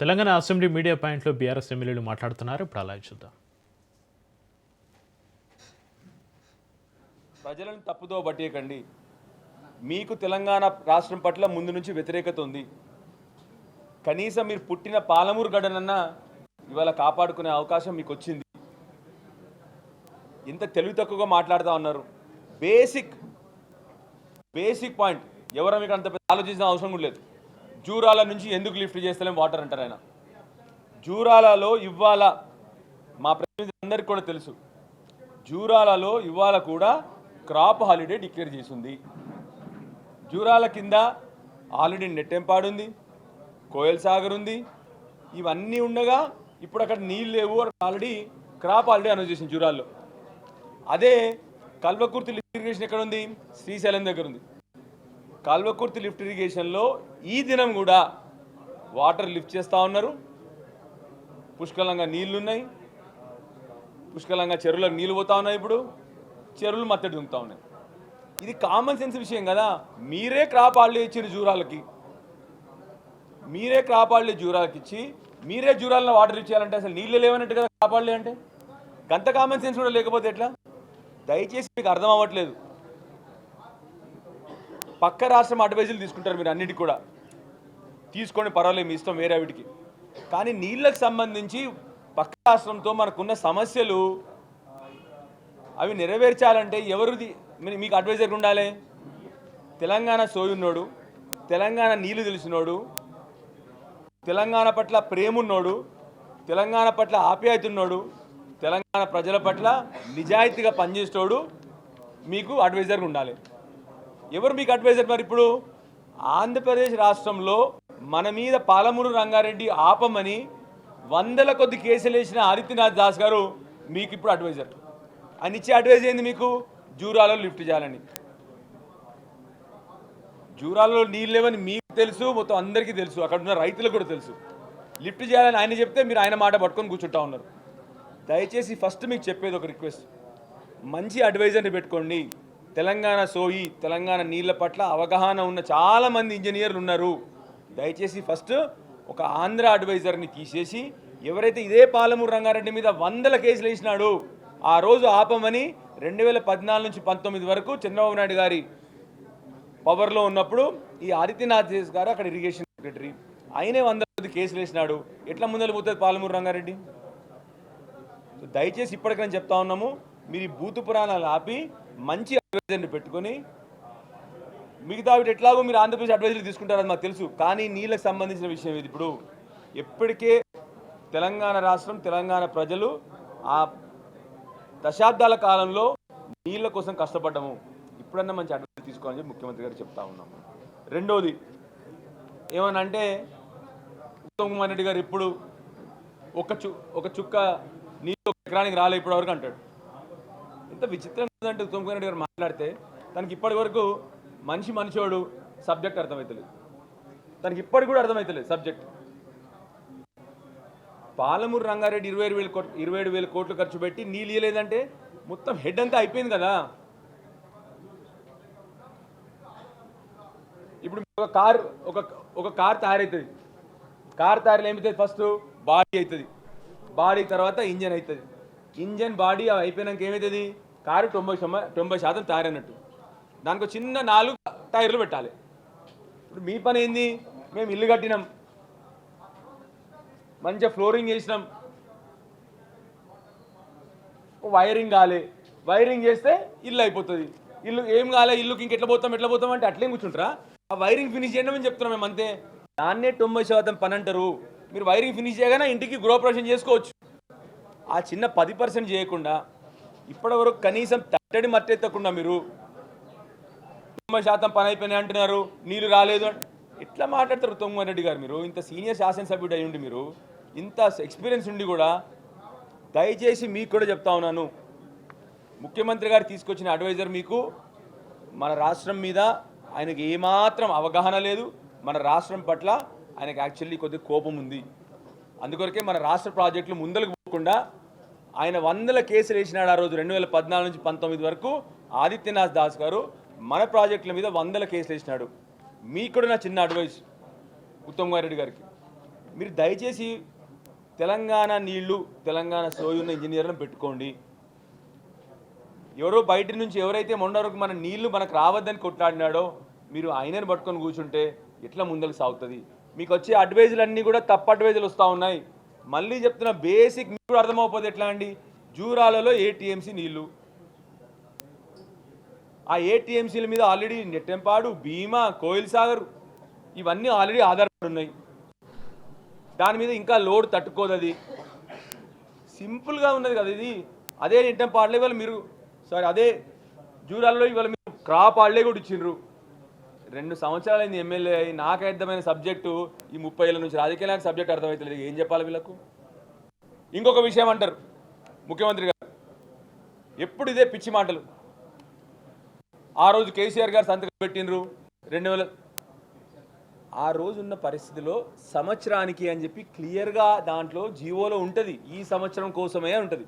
Telangana assembly media పాయింట్లో BRS ఎమ్మెల్యేలు మాట్లాడుతున్నారు. ఇప్పుడు అలా చూద్దాం. ప్రజలను తప్పుదో పట్టేయకండి. మీకు తెలంగాణ రాష్ట్రం పట్ల ముందు నుంచి వ్యతిరేకత ఉంది. కనీసం మీరు పుట్టిన పాలమూరు గడనన్నా ఇవాళ కాపాడుకునే అవకాశం మీకు వచ్చింది ఇంత తెలివి తక్కువగా మాట్లాడుతూ ఉన్నారు. Basic basic point. ఎవరో మీకు అంత ఆలోచించిన అవసరం కూడా లేదు. జూరాల నుంచి ఎందుకు లిఫ్ట్ చేస్తలేం? వాటర్ అంటారు ఆయన. జూరాలలో ఇవాళ మా ప్రతినిధులందరికీ కూడా తెలుసు. జూరాలలో ఇవాళ కూడా క్రాప్ హాలిడే డిక్లేర్ చేసింది. జూరాల కింద ఆల్రెడీ నెట్టెంపాడు ఉంది కోయల్ సాగర్ ఉంది. ఇవన్నీ ఉండగా ఇప్పుడు అక్కడ నీళ్ళు లేవు ఆల్రెడీ క్రాప్ హాలిడే అనౌన్స్ చేసింది జూరాల్లో. అదే కల్వకుర్తి ఇరిగేషన్ ఎక్కడ ఉంది? శ్రీశైలం దగ్గర ఉంది. కల్వకుర్తి లిఫ్ట్ ఇరిగేషన్లో ఈ దినం కూడా వాటర్ లిఫ్ట్ చేస్తూ ఉన్నారు. పుష్కలంగా నీళ్ళున్నాయి. పుష్కలంగా చెరువులకు నీళ్ళు పోతా ఉన్నాయి ఇప్పుడు. చెరువులు మత్తడి దుంకుతా ఉన్నాయి. ఇది కామన్ సెన్స్ విషయం కదా. మీరే క్రాప్ ఆళ్ళు ఇచ్చారు జూరాలకి. మీరే క్రాప్ ఆళ్ళు జూరాలకి ఇచ్చి మీరే జూరాలను వాటర్ ఇచ్చేయాలంటే అసలు నీళ్ళు లేవన్నట్టు కదా క్రాప్ అంటే? గంత కామన్ సెన్స్ కూడా లేకపోతే ఎట్లా? దయచేసి మీకు అర్థం అవ్వట్లేదు. పక్క రాష్ట్రం అడ్వైజులు తీసుకుంటారు మీరు అన్నిటికి కూడా. తీసుకోండి పర్వాలేదు మీ ఇష్టం వేరే వీటికి. కానీ నీళ్ళకు సంబంధించి పక్క రాష్ట్రంతో మనకున్న సమస్యలు అవి నెరవేర్చాలంటే ఎవరిది మీకు అడ్వైజర్ ఉండాలి. తెలంగాణ సోయున్నోడు తెలంగాణ నీళ్ళు తెలిసినోడు తెలంగాణ పట్ల ప్రేమున్నోడు తెలంగాణ పట్ల ఆప్యాయత ఉన్నోడు తెలంగాణ ప్రజల పట్ల నిజాయితీగా పనిచేసేటోడు మీకు అడ్వైజర్గా ఉండాలి. ఎవరు మీకు అడ్వైజర్ మరి ఇప్పుడు? ఆంధ్రప్రదేశ్ రాష్ట్రంలో మన మీద పాలమూరు రంగారెడ్డి ఆపమని వందల కొద్ది కేసులు వేసిన ఆదిత్యనాథ్ దాస్ గారు మీకు ఇప్పుడు అడ్వైజర్ ఆయన ఇచ్చే అడ్వైజ్ ఏంది మీకు? జూరాలో లిఫ్ట్ చేయాలని. జూరాలలో నీళ్ళు లేవని మీకు తెలుసు మొత్తం అందరికీ తెలుసు. అక్కడ ఉన్న రైతులకు కూడా తెలుసు. లిఫ్ట్ చేయాలని ఆయన చెప్తే మీరు ఆయన మాట పట్టుకొని కూర్చుంటా ఉన్నారు. దయచేసి ఫస్ట్ మీకు చెప్పేది ఒక రిక్వెస్ట్ మంచి అడ్వైజర్ని పెట్టుకోండి. తెలంగాణ సోయి తెలంగాణ నీళ్ళ పట్ల అవగాహన ఉన్న చాలామంది ఇంజనీర్లు ఉన్నారు. దయచేసి ఫస్ట్ ఒక ఆంధ్ర అడ్వైజర్ని తీసేసి ఎవరైతే ఇదే పాలమూరు రంగారెడ్డి మీద వందల కేసులు వేసినాడు ఆ రోజు ఆపమని రెండు వేల పద్నాలుగు నుంచి పంతొమ్మిది వరకు చంద్రబాబు నాయుడు గారి పవర్లో ఉన్నప్పుడు ఈ ఆదిత్యనాథ్ గారు అక్కడ ఇరిగేషన్ సెక్రటరీ ఆయనే వంద కేసులు వేసినాడు. ఎట్లా ముందలు పోతుంది పాలమూరు రంగారెడ్డి? దయచేసి ఇప్పటికైనా చెప్తా ఉన్నాము మీరు ఈ బూతు పురాణాలు ఆపి మంచి అడ్వైజర్ని పెట్టుకొని మిగతా వీటి ఎట్లాగో మీరు ఆంధ్రప్రదేశ్ అడ్వైజర్లు తీసుకుంటారని మాకు తెలుసు. కానీ నీళ్ళకి సంబంధించిన విషయం ఇది. ఇప్పుడు ఎప్పటికే తెలంగాణ రాష్ట్రం తెలంగాణ ప్రజలు ఆ దశాబ్దాల కాలంలో నీళ్ళ కోసం కష్టపడ్డము. ఇప్పుడన్నా మంచి అడ్వైజ్ తీసుకోవాలని చెప్పి ముఖ్యమంత్రి గారు చెప్తా ఉన్నాము రెండోది ఏమనంటే ఉత్తమ్ కుమార్ రెడ్డి గారు ఇప్పుడు ఒక చు ఒక చుక్క నీళ్ళు ఒక ఎకరానికి రాలే ఇప్పటివరకు అంటాడు. ఎంత విచిత్రం అంటే ఉత్తమ్ రెడ్డి గారు మాట్లాడితే తనకి ఇప్పటి వరకు మనిషి మనిషోడు సబ్జెక్ట్ అర్థమవుతలేదు తనకి ఇప్పటికి కూడా అర్థమవుతలేదు సబ్జెక్ట్. పాలమూరు రంగారెడ్డి ఇరవై ఏడు వేల కోట్లు ఇరవై ఏడు వేల కోట్లు ఖర్చు పెట్టి నీళ్ళు ఇవ్వలేదంటే మొత్తం హెడ్ అంతా అయిపోయింది కదా. ఇప్పుడు ఒక కార్ ఒక ఒక కార్ తయారవుతుంది కార్ తయారు ఏమవుతుంది ఫస్ట్ బాడీ అవుతుంది బాడీ తర్వాత ఇంజన్ అవుతుంది ఇంజన్ బాడీ అవి అయిపోయినాక ఏమవుతుంది కారు తొంభై శాతం తొంభై శాతం తయారైనట్టు. దానికి చిన్న నాలుగు టైర్లు పెట్టాలి. ఇప్పుడు మీ పని ఏంది? మేము ఇల్లు కట్టినాం. మంచిగా ఫ్లోరింగ్ చేసినాం. వైరింగ్ కాలే. వైరింగ్ చేస్తే ఇల్లు అయిపోతుంది. ఇల్లు ఏం కాలే? ఇల్లుకి ఇంకెట్లా పోతాం? ఎట్లా పోతాం? అంటే అట్లేం కూర్చుంటారా? ఆ వైరింగ్ ఫినిష్ చేయడం అని చెప్తున్నాం మేము అంతే. దాన్నే తొంభై శాతం పని అంటారు. మీరు వైరింగ్ ఫినిష్ చేయగానే ఇంటికి గృహప్రవేశం చేసుకోవచ్చు. ఆ చిన్న పది పర్సెంట్ చేయకుండా ఇప్పటివరకు కనీసం తట్టడి మట్టెత్తకుండా మీరు తొంభై శాతం పని అయిపోయినాయి అంటున్నారు నీళ్ళు రాలేదు ఎట్లా మాట్లాడతారు తొమ్మిది రెడ్డి గారు మీరు? ఇంత సీనియర్ శాసనసభ్యుడు అయి ఉండి మీరు ఇంత ఎక్స్పీరియన్స్ ఉండి కూడా దయచేసి మీకు కూడా చెప్తా ఉన్నాను. ముఖ్యమంత్రి గారు తీసుకొచ్చిన అడ్వైజర్ మీకు మన రాష్ట్రం మీద ఆయనకి ఏమాత్రం అవగాహన లేదు మన రాష్ట్రం పట్ల ఆయనకు యాక్చువల్లీ కొద్దిగా కోపం ఉంది. అందుకొరకే మన రాష్ట్ర ప్రాజెక్టులు ముందలకు పోకుండా ఆయన వందల కేసులు వేసినాడు ఆ రోజు రెండు వేల పద్నాలుగు నుంచి పంతొమ్మిది వరకు ఆదిత్యనాథ్ దాస్ గారు మన ప్రాజెక్టుల మీద వందల కేసులు వేసినాడు. మీకు కూడా నా చిన్న అడ్వైస్ ఉత్తమ్ కుమార్ రెడ్డి గారికి. మీరు దయచేసి తెలంగాణ నీళ్ళు తెలంగాణ సోయున్న ఇంజనీర్లను పెట్టుకోండి. ఎవరో బయట నుంచి ఎవరైతే మొన్న వరకు మన నీళ్ళు మనకు రావద్దని కొట్లాడినాడో మీరు ఆయనను పట్టుకొని కూర్చుంటే ఎట్లా ముందరకు సాగుతుంది? మీకు వచ్చే అడ్వైజులు అన్నీ కూడా తప్పు అడ్వైజులు వస్తూ ఉన్నాయి. మళ్ళీ చెప్తున్న బేసిక్ మీకు అర్థమవుతుంది అర్థమైపోతే ఎట్లా అండి? జూరాలలో ఏటీఎంసీ నీళ్ళు. ఆ ఏటీఎంసీల మీద ఆల్రెడీ నెట్టెంపాడు భీమా కోయిల్ సాగర్ ఇవన్నీ ఆల్రెడీ ఆధారపడి ఉన్నాయి. దాని మీద ఇంకా లోడ్ తట్టుకోదు అది. సింపుల్గా ఉన్నది కదా ఇది. అదే నెట్టెంపాడులో ఇవాళ మీరు సారీ అదే జూరాలలో ఇవాళ మీరు క్రాప్ ఆడలే కూడా ఇచ్చిండ్రు. రెండు సంవత్సరాలైంది ఎమ్మెల్యే అయ్యి నాకు అర్థమైన సబ్జెక్టు ఈ ముప్పై ఏళ్ళ నుంచి రాజకీయ నాకు సబ్జెక్ట్ అర్థమవుతలేదు. ఏం చెప్పాలి వీళ్ళకు? ఇంకొక విషయం అంటారు ముఖ్యమంత్రి గారు. ఎప్పుడు ఇదే పిచ్చి మాటలు? ఆ రోజు కేసీఆర్ గారు సంతకం పెట్టినరు రెండు వేల ఆ రోజు ఉన్న పరిస్థితిలో సంవత్సరానికి అని చెప్పి క్లియర్గా దాంట్లో జీవోలో ఉంటుంది. ఈ సంవత్సరం కోసమే ఉంటుంది.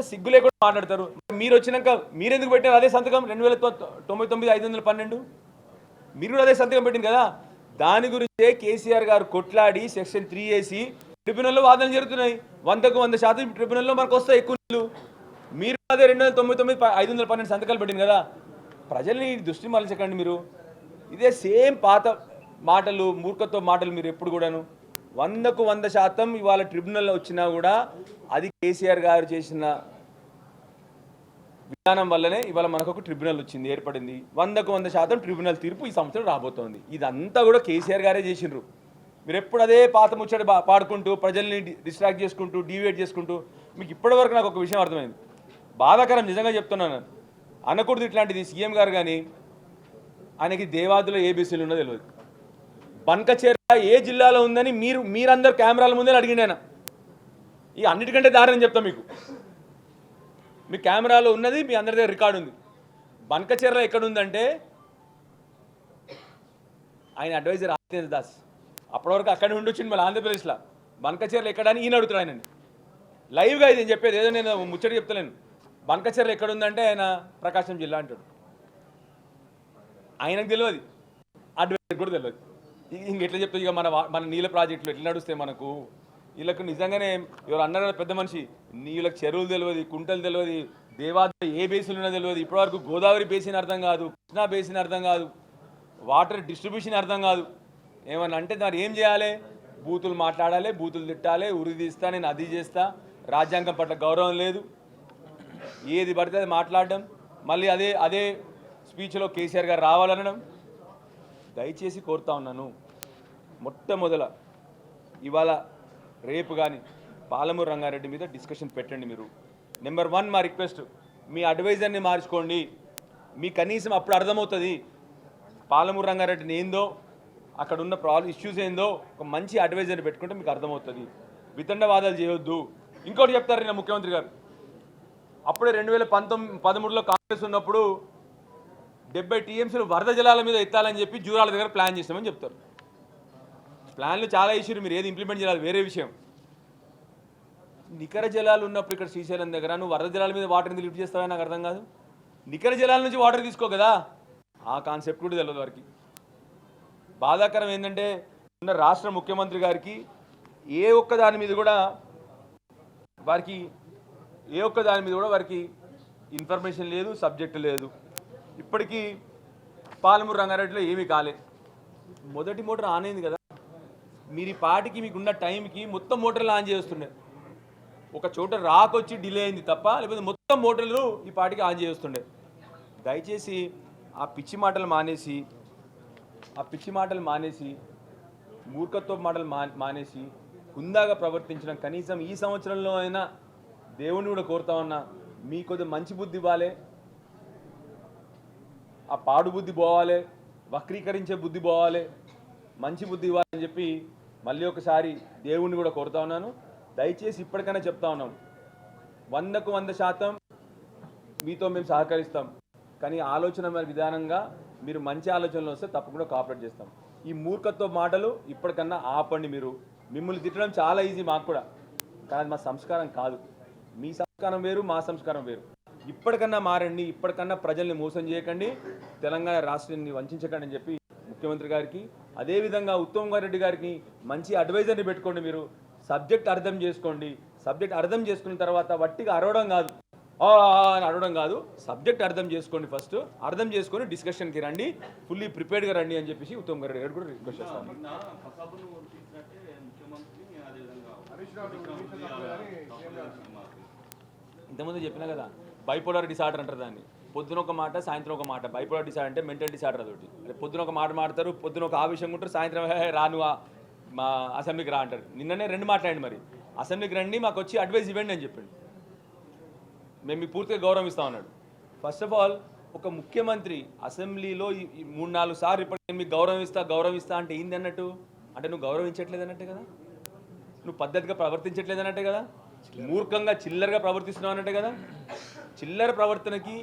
సిగ్గు లేకుండా మాట్లాడతారు. మీరు వచ్చినాక మీరు ఎందుకు పెట్టారు అదే సంతకం? రెండు వేల తొంభై తొమ్మిది ఐదు వందల పన్నెండు? మీరు కూడా అదే సంతకం పెట్టింది కదా? దాని గురించే కేసీఆర్ గారు కొట్లాడి సెక్షన్ త్రీ వేసి ట్రిబ్యునల్లో వాదనలు జరుగుతున్నాయి. వందకు వంద శాతం ట్రిబ్యునల్లో మనకు వస్తాయి ఎక్కువ నీళ్ళు. మీరు అదే రెండు వందల తొంభై తొమ్మిది ఐదు వందల పన్నెండు సంతకాలు పెట్టింది కదా? ప్రజల్ని దృష్టి మరల్చకండి మీరు. ఇదే సేమ్ పాత మాటలు మూర్ఖత్వ మాటలు మీరు ఎప్పుడు కూడాను. వందకు వంద శాతం ఇవాళ ట్రిబ్యునల్లో వచ్చినా కూడా అది కేసీఆర్ గారు చేసిన విధానం వల్లనే ఇవాళ మనకు ఒక ట్రిబ్యునల్ వచ్చింది ఏర్పడింది. వందకు వంద శాతం ట్రిబ్యునల్ తీర్పు ఈ సంవత్సరం రాబోతోంది. ఇదంతా కూడా కేసీఆర్ గారే చేసిండ్రు. మీరు ఎప్పుడు అదే పాత ముచ్చట పాడుకుంటూ ప్రజల్ని డిస్ట్రాక్ట్ చేసుకుంటూ డివేట్ చేసుకుంటూ మీకు ఇప్పటివరకు నాకు ఒక విషయం అర్థమైంది. బాధాకరం నిజంగా చెప్తున్నాను అనకూడదు ఇట్లాంటిది సీఎం గారు కానీ ఆయనకి దేవాదులో ఏ బీసీలు ఉన్నదో తెలియదు బన్కచేర ఏ జిల్లాలో ఉందని మీరు మీరందరు కెమెరాల ముందే అడిగిండి ఆయన ఈ అన్నిటికంటే దారుణం చెప్తా మీకు. మీ కెమెరాలో ఉన్నది మీ అందరి దగ్గర రికార్డు ఉంది. బన్కచెర్ల ఎక్కడ ఉందంటే ఆయన అడ్వైజర్ ఆదిత్య దాస్. అప్పటి వరకు అక్కడే ఉండొచ్చింది మళ్ళీ ఆంధ్రప్రదేశ్లో. బన్కచెర్ల ఎక్కడ అని ఈయన అడుగుతాడు ఆయనని. లైవ్గా ఇది నేను చెప్పేది ఏదో నేను ముచ్చట చెప్తలేను. బన్కచెర్ల ఎక్కడ ఉందంటే ఆయన ప్రకాశం జిల్లా అంటాడు. ఆయనకు తెలియదు. అడ్వైజర్ కూడా తెలియదు. ఇంక ఎట్లా చెప్తుంది ఇక మన మన నీళ్ళ ప్రాజెక్టులు ఎట్లా నడుస్తాయి మనకు? వీళ్ళకు నిజంగానే ఎవరు అన్నారు పెద్ద మనిషి నీళ్ళకి చెరువులు తెలియదు కుంటలు తెలియదు దేవాద ఏ బేసిన్ ఉన్నదో తెలియదు ఇప్పటివరకు గోదావరి బేసిన్ అర్థం కాదు కృష్ణా బేసిన్ అర్థం కాదు వాటర్ డిస్ట్రిబ్యూషన్ అర్థం కాదు. ఏమన్నా అంటే దాన్ని ఏం చేయాలి? బూతులు మాట్లాడాలి బూతులు తిట్టాలి ఉరి తీస్తా నేను అది చేస్తా రాజ్యాంగం పట్ల గౌరవం లేదు. ఏది పడితే అది మాట్లాడడం. మళ్ళీ అదే అదే స్పీచ్లో కేసీఆర్ గారు రావాలనడం. దయచేసి కోరుతా ఉన్నాను. మొట్టమొదల ఇవాళ రేపు కానీ పాలమూరు రంగారెడ్డి మీద డిస్కషన్ పెట్టండి మీరు. నెంబర్ వన్ మా రిక్వెస్ట్ మీ అడ్వైజర్ని మార్చుకోండి. మీ కనీసం అప్పుడు అర్థమవుతుంది పాలమూరు రంగారెడ్డిని ఏందో అక్కడ ఉన్న ప్రాబ్లం ఇష్యూస్ ఏందో ఒక మంచి అడ్వైజర్ని పెట్టుకుంటే మీకు అర్థమవుతుంది. వితండవాదాలు చేయొద్దు. ఇంకోటి చెప్తారు నేను ముఖ్యమంత్రి గారు. అప్పుడే రెండు వేల పంతొమ్మిది పదమూడులో కాంగ్రెస్ ఉన్నప్పుడు డెబ్బై టీఎంసీలు వరద జలాల మీద ఎత్తాలని చెప్పి జూరాల దగ్గర ప్లాన్ చేస్తామని చెప్తారు. ప్లాన్లు చాలా ఇష్యూలు మీరు ఏది ఇంప్లిమెంట్ చేయాలి వేరే విషయం. నికర జలాలు ఉన్నప్పుడు ఇక్కడ శ్రీశైలం దగ్గర నువ్వు వరద జలాల మీద వాటర్ లిఫ్ట్ చేస్తావని నాకు అర్థం కాదు. నికర జలాల నుంచి వాటర్ తీసుకో కదా. ఆ కాన్సెప్ట్ కూడా తెలియదు వారికి. బాధాకరం ఏంటంటే ఉన్న రాష్ట్ర ముఖ్యమంత్రి గారికి ఏ ఒక్క దాని మీద కూడా వారికి ఏ ఒక్క దాని మీద కూడా వారికి ఇన్ఫర్మేషన్ లేదు సబ్జెక్ట్ లేదు. ఇప్పటికీ పాలమూరు రంగారెడ్డిలో ఏమీ కాలే. మొదటి మోటార్ ఆనైంది కదా. మీరు ఈ పాటికి మీకున్న టైంకి మొత్తం మోటార్లు ఆన్ చేస్తుండే ఒక చోట రాకొచ్చి డిలే అయింది తప్ప లేకపోతే మొత్తం మోటార్లు ఈ పాటికి ఆన్ చేస్తుండే దయచేసి ఆ పిచ్చి మాటలు మానేసి ఆ పిచ్చి మాటలు మానేసి మూర్ఖత్వ మాటలు మా మానేసి హుందాగా ప్రవర్తించడం కనీసం ఈ సంవత్సరంలో అయినా దేవుణ్ణి కూడా కోరుతామన్నా మీ కొద్ది మంచి బుద్ధి ఇవ్వాలి. ఆ పాడు బుద్ధి పోవాలి వక్రీకరించే బుద్ధి పోవాలి మంచి బుద్ధి ఇవ్వాలని చెప్పి మళ్ళీ ఒకసారి దేవుణ్ణి కూడా కోరుతా ఉన్నాను. దయచేసి ఇప్పటికైనా చెప్తా ఉన్నాం. వందకు వంద శాతం మీతో మేము సహకరిస్తాం. కానీ ఆలోచన విధానంగా మీరు మంచి ఆలోచనలు వస్తే తప్పకుండా కాపరేట్ చేస్తాం. ఈ మూర్ఖత్వ మాటలు ఇప్పటికన్నా ఆపండి మీరు. మిమ్మల్ని తిట్టడం చాలా ఈజీ మాకు కూడా. కానీ అది మా సంస్కారం కాదు. మీ సంస్కారం వేరు మా సంస్కారం వేరు. ఇప్పటికన్నా మారండి ఇప్పటికన్నా ప్రజల్ని మోసం చేయకండి. తెలంగాణ రాష్ట్రాన్ని వంచకండి అని చెప్పి ముఖ్యమంత్రి గారికి అదేవిధంగా ఉత్తమ్ కుమార్ రెడ్డి గారికి మంచి అడ్వైజర్ని పెట్టుకోండి మీరు. సబ్జెక్ట్ అర్థం చేసుకోండి. సబ్జెక్ట్ అర్థం చేసుకున్న తర్వాత వట్టిగా అరవడం కాదు. అని అడగడం కాదు. సబ్జెక్ట్ అర్థం చేసుకోండి ఫస్ట్ అర్థం చేసుకొని డిస్కషన్కి రండి. ఫుల్లీ ప్రిపేర్డ్గా రండి అని చెప్పేసి ఉత్తమ్ కుమార్ రెడ్డి గారు కూడా రిక్వెస్ట్ చేస్తాను ఇంతకుముందు చెప్పినా కదా బైపోలర్ డిసార్డర్ అంటారు దాన్ని. పొద్దున ఒక మాట సాయంత్రం ఒక మాట. బైపోలర్ డిసార్డర్ అంటే మెంటల్ డిసార్డర్ అదొకటి. అంటే పొద్దున ఒక మాట మాడతారు పొద్దున ఒక ఆవేశంగా ఉంటారు సాయంత్రం "హే, రాను మా అసెంబ్లీకి రా అంటారు. నిన్ననే రెండు మాట్లాడండి మరి. అసెంబ్లీకి రండి మాకు వచ్చి అడ్వైస్ ఇవ్వండి అని చెప్పండి. మేము మీకు పూర్తిగా గౌరవం ఇస్తాం అన్నాడు. ఫస్ట్ ఆఫ్ ఆల్ ఒక ముఖ్యమంత్రి అసెంబ్లీలో ఈ మూడు నాలుగు సార్లు ఇప్పుడు నేను మీకు గౌరవం ఇస్తా గౌరవం ఇస్తా అంటే ఏంది అన్నట్టు? అంటే నువ్వు గౌరవించట్లేదు అన్నట్టే కదా? నువ్వు పద్ధతిగా ప్రవర్తించట్లేదు అన్నట్టే కదా? మూర్ఖంగా చిల్లరగా ప్రవర్తిస్తున్నావు అన్నట్టే కదా? చిల్లర ప్రవర్తనకి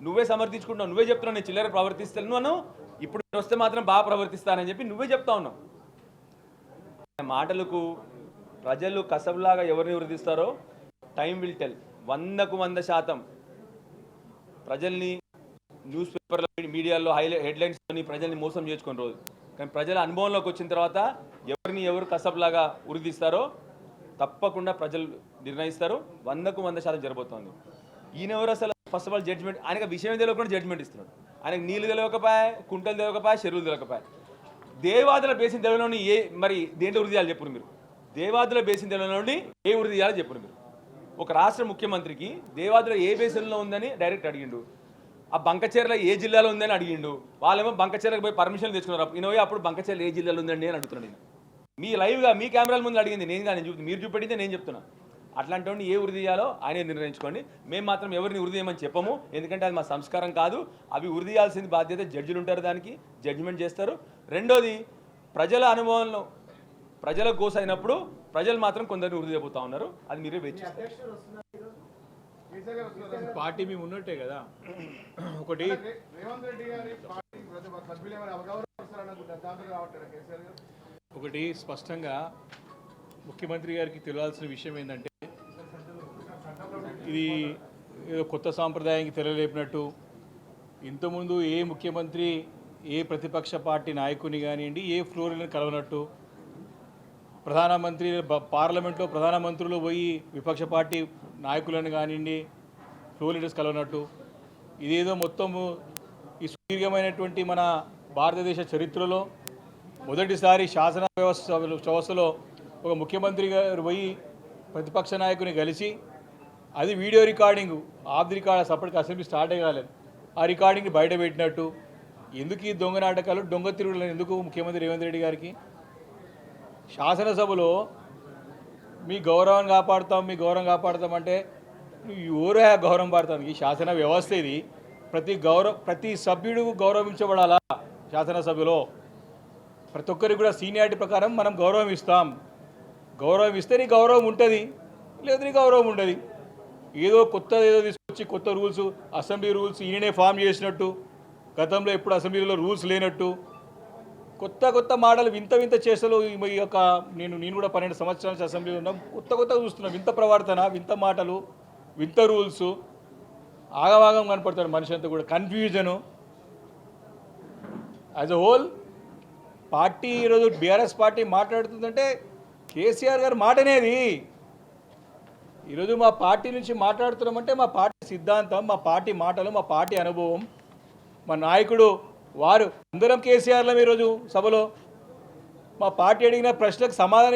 నువ్వే సమర్థించుకుంటున్నావు నువ్వే చెప్తున్నావు నేను చిల్లర ప్రవర్తిస్తాను అను ఇప్పుడు నేను వస్తే మాత్రం బాగా ప్రవర్తిస్తానని చెప్పి నువ్వే చెప్తా ఉన్నావు. మాటలకు ప్రజలు కసబులాగా ఎవరిని వృద్ధిస్తారో టైం విల్ టెల్ వందకు వంద శాతం ప్రజల్ని న్యూస్ పేపర్లో మీడియాలో హైలైట్ హెడ్లైన్స్ని ప్రజల్ని మోసం చేసుకుని రోజు. కానీ ప్రజల అనుభవంలోకి వచ్చిన తర్వాత ఎవరిని ఎవరు కసబ్లాగా ఉరిదిస్తారో తప్పకుండా ప్రజలు నిర్ణయిస్తారు. వందకు వంద శాతం జరబోతోంది ఈయనెవరు అసలు? ఫస్ట్ ఆఫ్ ఆల్ జడ్జ్మెంట్ ఆయనకు విషయం తెలియకుండా జడ్జ్మెంట్ ఇస్తున్నాడు. ఆయనకు నీళ్ళు తెలియకపోయా కుంటలు తెలియకపోయా చెరువులు తెలియకపోయా దేవాదుల బేసిన తెలియని ఏ మరి దేంట్లో వృద్ధి చేయాలి చెప్పురు మీరు? దేవాదుల బేసిన తెలియని ఏ వృద్ధి చేయాలో చెప్పురు మీరు? ఒక రాష్ట్ర ముఖ్యమంత్రికి దేవాదుల ఏ బేసిన్లో ఉందని డైరెక్ట్ అడిగిండు. ఆ బంకచేర్ల ఏ జిల్లాలో ఉందని అడిగిండు. వాళ్ళేమో బంకచర్లకు పోయి పర్మిషన్ తెచ్చుకున్నారు. ఈయన అప్పుడు బంకచేర్ల ఏ జిల్లాలో ఉందండి అని అడుగుతున్నాడు నేను మీ లైవ్గా మీ కెమెరాల ముందు అడిగింది. నేను కానీ చూపి మీరు చూపెట్టిందే నేను చెప్తున్నా. అట్లాంటి వాడిని ఏ వృద్ధి చేయాలో ఆయనే నిర్ణయించుకోండి. మేము మాత్రం ఎవరిని వృద్ధి చేయమని చెప్పము. ఎందుకంటే అది మా సంస్కారం కాదు. అవి వృద్ధి చేయాల్సిన బాధ్యత జడ్జిలు ఉంటారు దానికి. జడ్జిమెంట్ చేస్తారు. రెండోది ప్రజల అనుభవంలో ప్రజల గోస అయినప్పుడు ప్రజలు మాత్రం కొందరిని చెబుతా ఉన్నారు. అది మీరే వెచ్చి పార్టీ మేము ఉన్నట్టే కదా. ఒకటి ఒకటి స్పష్టంగా ముఖ్యమంత్రి గారికి తెలియాల్సిన విషయం ఏంటంటే ఇది ఏదో కొత్త సాంప్రదాయానికి తెరలేపినట్టు. ఇంతకుముందు ఏ ముఖ్యమంత్రి ఏ ప్రతిపక్ష పార్టీ నాయకుని కానివ్వండి ఏ ఫ్లోర్ని కలవనట్టు. ప్రధానమంత్రి పార్లమెంట్లో ప్రధానమంత్రులు పోయి విపక్ష పార్టీ నాయకులను కానివ్వండి ఫ్లోర్ లీడర్స్ కలవనట్టు. ఇదేదో మొత్తము ఈ సుదీర్ఘమైనటువంటి మన భారతదేశ చరిత్రలో మొదటిసారి శాసన వ్యవస్థ వ్యవస్థలో ఒక ముఖ్యమంత్రి గారు పోయి ప్రతిపక్ష నాయకుని కలిసి అది video recording. Off the record అప్పటికి అసెంబ్లీ స్టార్ట్ కాలేదు. ఆ రికార్డింగ్ బయట పెట్టినట్టు. ఎందుకు ఈ దొంగ నాటకాలు దొంగ తిరుగులు ఎందుకు ముఖ్యమంత్రి రేవంత్ రెడ్డి గారికి? శాసనసభలో మీ గౌరవం కాపాడుతాం మీ గౌరవం కాపాడుతాం అంటే ఎవరే గౌరవం పాడతాను ఈ శాసన వ్యవస్థ ఇది. ప్రతి గౌరవ ప్రతి సభ్యుడు గౌరవించబడాలా శాసనసభలో? ప్రతి ఒక్కరికి కూడా సీనియారిటీ ప్రకారం మనం గౌరవం ఇస్తాం. గౌరవం ఇస్తే నీ గౌరవం ఉంటుంది. లేదు నీ గౌరవం ఉండదు. ఏదో కొత్త ఏదో తీసుకొచ్చి కొత్త రూల్స్ అసెంబ్లీ రూల్స్ ఈయననే ఫామ్ చేసినట్టు గతంలో ఎప్పుడు అసెంబ్లీలో రూల్స్ లేనట్టు. కొత్త కొత్త మాటలు వింత వింత చేసలు ఈ యొక్క నేను నేను కూడా పన్నెండు సంవత్సరాల నుంచి అసెంబ్లీలో ఉన్నాం. కొత్త కొత్త చూస్తున్నాం. వింత ప్రవర్తన వింత మాటలు వింత రూల్స్. ఆగవాగం కనపడతాడు మనిషి అంతా కూడా. Confusion. As a whole party ఈరోజు బీఆర్ఎస్ పార్టీ మాట్లాడుతుందంటే కేసీఆర్ గారు మాటనేది. ఈరోజు మా పార్టీ నుంచి మాట్లాడుతున్నామంటే మా పార్టీ సిద్ధాంతం మా పార్టీ మాటలు మా పార్టీ అనుభవం. మా నాయకుడు వారు అందరం కేసీఆర్లం ఈరోజు సభలో. మా పార్టీ అడిగిన ప్రశ్నకు సమాధానం